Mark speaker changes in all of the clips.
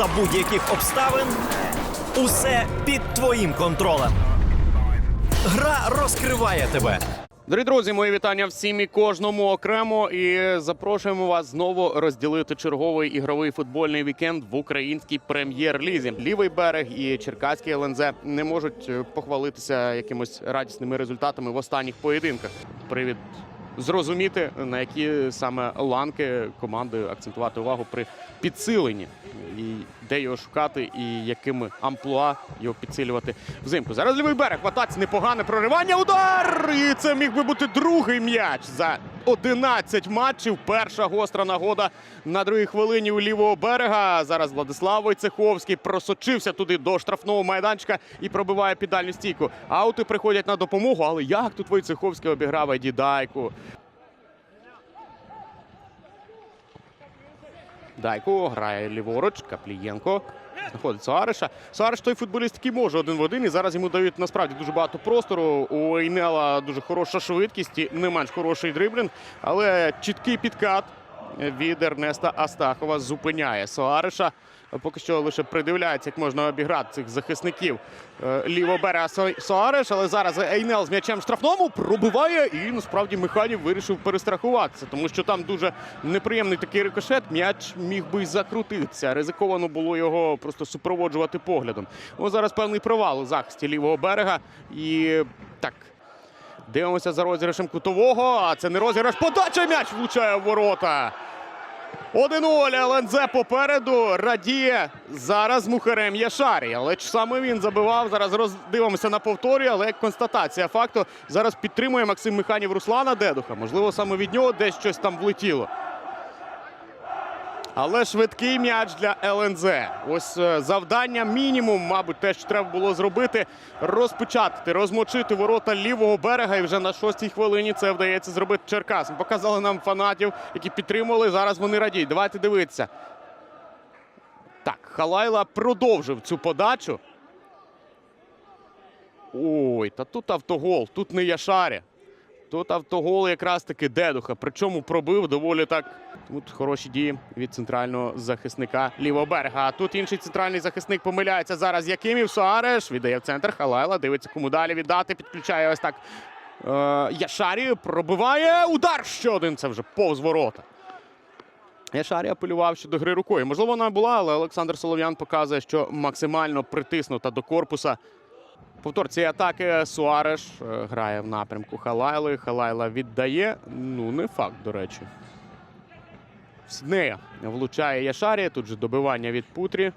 Speaker 1: за будь-яких обставин. Усе під твоїм контролем. Гра розкриває тебе.
Speaker 2: Дорогі друзі, мої вітання всім і кожному окремо. І запрошуємо вас знову розділити черговий ігровий футбольний вікенд в українській прем'єр-лізі. Лівий берег і Черкаський ЛНЗ не можуть е, похвалитися якимось радісними результатами в останніх поєдинках. Привід зрозуміти, на які саме ланки команди акцентувати увагу при підсиленні, і де його шукати, і якими амплуа його підсилювати взимку. Зараз лівий берег в атаці непогане проривання. Удар! І це міг би бути другий м'яч за 11 матчів. Перша гостра нагода на другій хвилині у лівого берега. Зараз Владислав Войцеховський просочився туди до штрафного майданчика і пробиває під дальню стійку. Аути приходять на допомогу, але як тут Войцеховський обіграв Дідайку? Дайко грає ліворуч, Каплієнко. Знаходить Суареша. Суареш той футболіст, який може один в один. І зараз йому дають насправді дуже багато простору. У Ейнела дуже хороша швидкість і не менш хороший дриблінг. Але чіткий підкат від Ернеста Астахова зупиняє Суареша. Поки що лише придивляється, як можна обіграти цих захисників е, лівого берега Со- Суареш. Але зараз Ейнел з м'ячем штрафному пробиває. І насправді Механів вирішив перестрахуватися, тому що там дуже неприємний такий рикошет. М'яч міг би й закрутитися. Ризиковано було його просто супроводжувати поглядом. Ось зараз певний провал у захисті лівого берега. І так. Дивимося за розіграшем кутового. А це не розіграш. Подача м'яч влучає в ворота. 1-0. ЛНЗ попереду радіє зараз Мухарем Яшарі. Але ж саме він забивав. Зараз роздивимося на повторі, але як констатація факту зараз підтримує Максим Механів Руслана Дедуха. Можливо, саме від нього десь щось там влетіло. Але швидкий м'яч для ЛНЗ. Ось е, завдання мінімум, мабуть, те, що треба було зробити, розпечатати, розмочити ворота лівого берега. І вже на шостій хвилині це вдається зробити Черкасам. Показали нам фанатів, які підтримували. Зараз вони радіють. Давайте дивитися. Так, Халайла продовжив цю подачу. Ой, та тут автогол, тут не Яшарі. Тут автогол якраз таки Дедуха. Причому пробив доволі так. Тут хороші дії від центрального захисника лівого берега. А тут інший центральний захисник помиляється зараз. Якимів Суареш віддає в центр. Халайла дивиться, кому далі віддати. Підключає ось так. Е, Яшарі пробиває. Удар ще один. Це вже повз ворота. Яшарі апелював щодо гри рукою. Можливо, вона була, але Олександр Солов'ян показує, що максимально притиснута до корпуса. Повтор цієї атаки Суареш е, грає в напрямку Халайли. Халайла віддає. Ну, не факт, до речі. Сіднея влучає Яшарі. Тут же добивання від Путрі.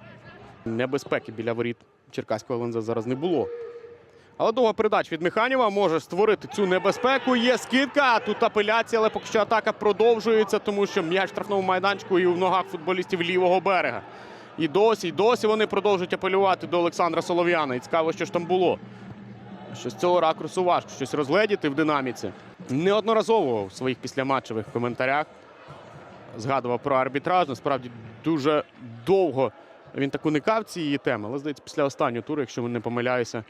Speaker 2: Небезпеки біля воріт Черкаського ленза зараз не було. Але довга передач від Механіва може створити цю небезпеку. Є скидка. Тут апеляція, але поки що атака продовжується, тому що м'яч в штрафному майданчику і в ногах футболістів лівого берега. І досі, і досі вони продовжують апелювати до Олександра Солов'яна. І цікаво, що ж там було. Що з цього ракурсу важко щось розгледіти в динаміці. Неодноразово в своїх післяматчевих коментарях згадував про арбітраж. Насправді дуже довго він так уникав цієї теми. Але здається, після останнього туру, якщо не помиляюся,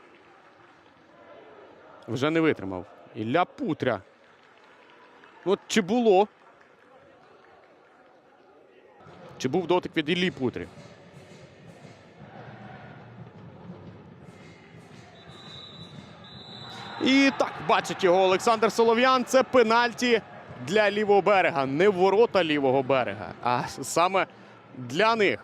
Speaker 2: вже не витримав. Ілля Путря. От чи було? Чи був дотик від Іллі Путрі? І так, бачить його Олександр Солов'ян. Це пенальті для лівого берега. Не ворота лівого берега, а саме для них.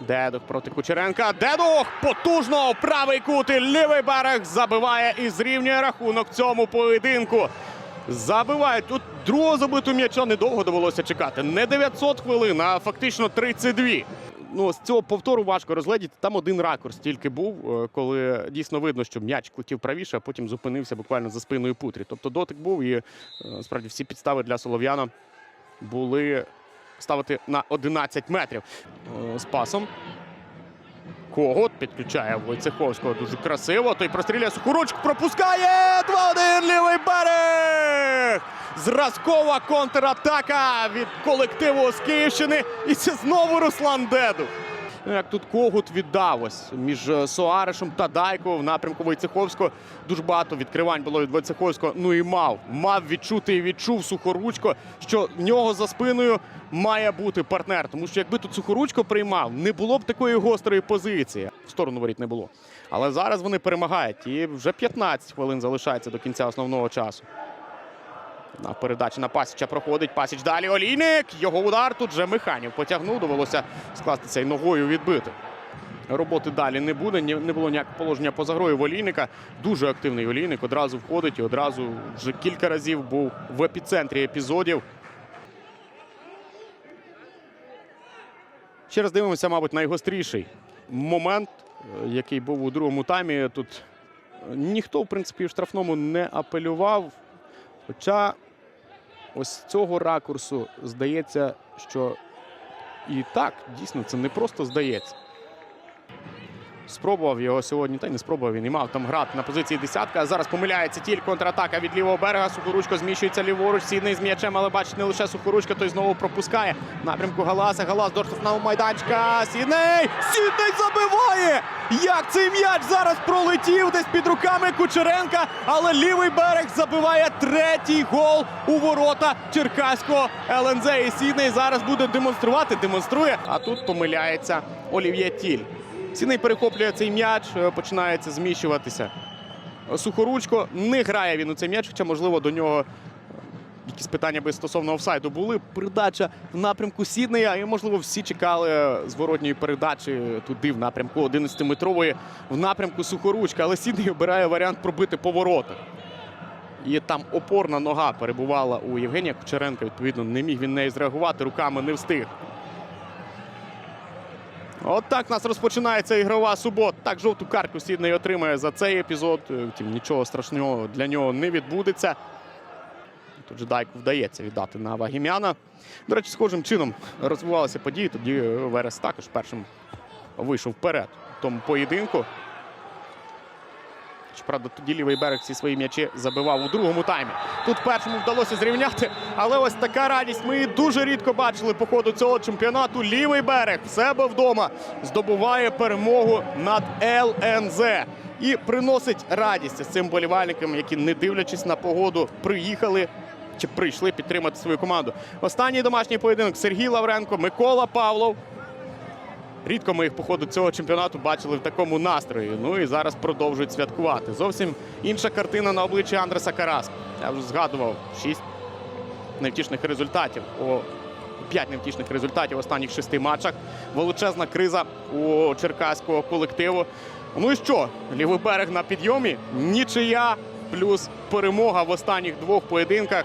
Speaker 2: Дедух проти Кучеренка. Дедух потужно правий кут і лівий берег забиває і зрівнює рахунок цьому поєдинку. Забивають. Тут другого забиту м'яча недовго довелося чекати. Не 900 хвилин, а фактично 32. Ну, з цього повтору важко розгледіти. Там один ракурс тільки був, е, коли дійсно видно, що м'яч летів правіше, а потім зупинився буквально за спиною Путрі. Тобто дотик був і е, справді всі підстави для Солов'яна були ставити на 11 метрів Е, з пасом. Когот підключає Войцеховського дуже красиво. Той простріляє Сухоручк, пропускає 2-1 лівий берег. Зразкова контратака від колективу з Київщини. І це знову Руслан Дедух. Ну, як тут когут віддав ось між е, Соарешем та Дайко в напрямку Войцеховського. Дуже багато відкривань було від Войцеховського. Ну і мав. Мав відчути і відчув Сухоручко, що в нього за спиною має бути партнер. Тому що якби тут Сухоручко приймав, не було б такої гострої позиції. В сторону воріт не було. Але зараз вони перемагають. І вже 15 хвилин залишається до кінця основного часу. На передачі на Пасіча проходить. Пасіч далі. Олійник. Його удар тут же Механів потягнув. Довелося скластися і ногою відбити. Роботи далі не буде. Не було ніякого положення поза грою Олійника. Дуже активний Олійник. Одразу входить і одразу вже кілька разів був в епіцентрі епізодів. Ще раз дивимося, мабуть, найгостріший момент, е, який був у другому таймі. Тут е, ніхто, в принципі, в штрафному не апелював. Хоча ось цього ракурсу здається, що і так, дійсно, це не просто здається. Спробував його сьогодні, та й не спробував він і мав там грати на позиції десятка. Зараз помиляється тільки контратака від лівого берега. Сухоручко зміщується ліворуч. Сідний з м'ячем, але бачить не лише Сухоручка, той знову пропускає в напрямку Галаса. Галас до штрафного майданчика. Сідний! Сідний забиває! Як цей м'яч зараз пролетів десь під руками Кучеренка, але лівий берег забиває третій гол у ворота Черкаського ЛНЗ. І Сідний зараз буде демонструвати, демонструє. А тут помиляється Олів'є Тіль. Сідний перехоплює цей м'яч, е, починається зміщуватися. Сухоручко не грає він у цей м'яч, хоча, можливо, до нього е, якісь питання би стосовно офсайду були. Передача в напрямку Сіднея. І, можливо, всі чекали зворотньої передачі туди, в напрямку 11-метрової, в напрямку Сухоручка. Але Сідней обирає варіант пробити по воротах. І там опорна нога перебувала у Євгенія Кучеренка. Відповідно, не міг він неї зреагувати, руками не встиг. От так у нас розпочинається ігрова субота. Так, жовту картку Сідней отримає за цей епізод. Е, Втім, нічого страшного для нього не відбудеться. Тут же Дайку вдається віддати на Вагімяна. До речі, схожим чином розвивалися події. Тоді Верес також першим вийшов вперед в тому поєдинку. Щоправда, тоді лівий берег всі свої м'ячі забивав у другому таймі. Тут першому вдалося зрівняти, але ось така радість. Ми її дуже рідко бачили по ходу цього чемпіонату. Лівий берег в себе вдома здобуває перемогу над ЛНЗ і приносить радість цим болівальникам, які, не дивлячись на погоду, приїхали чи прийшли підтримати свою команду. Останній домашній поєдинок Сергій Лавренко, Микола Павлов. Рідко ми їх по ходу цього чемпіонату бачили в такому настрої. Ну і зараз продовжують святкувати. Зовсім інша картина на обличчі Андреса Караска. Я вже згадував шість невтішних результатів. О, п'ять невтішних результатів в останніх шести матчах. Величезна криза у черкаського колективу. Ну і що? Лівий берег на підйомі. Нічия плюс перемога в останніх двох поєдинках.